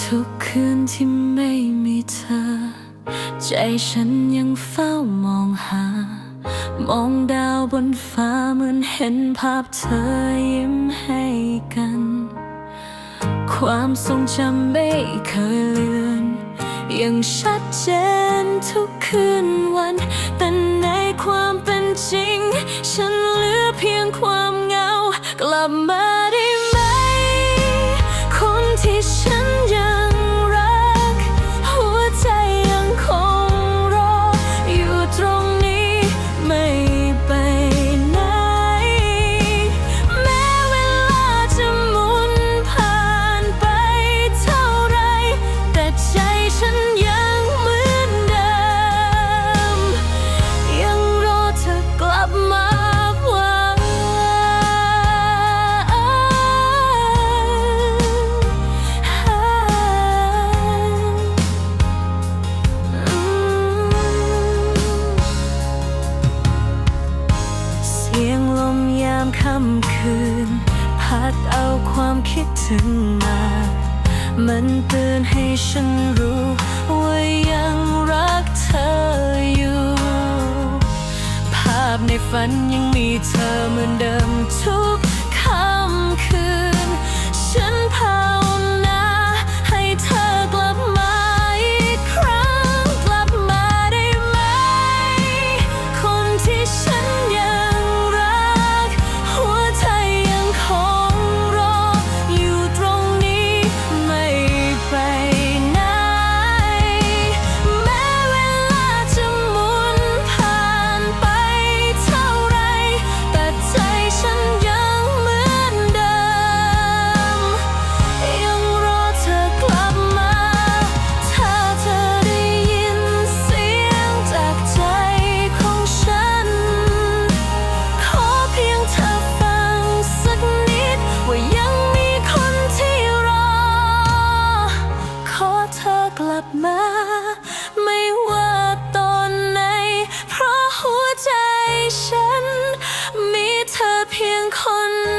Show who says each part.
Speaker 1: ทุกคืนที่ไม่มีเธอ ใจฉันยังเฝ้ามองหา มองดาวบนฟ้าเหมือนเห็นภาพเธอยิ้มให้กัน ความทรงจำไม่เคยเลือน ยังชัดเจนทุกคืนวันแต่ จริง ฉันเหลือเพียงความ ถึงมา มันเตือนให้ฉันรู้ว่ายังรักเธออยู่ ภาพในฝันยังมีเธอเหมือนเดิม upon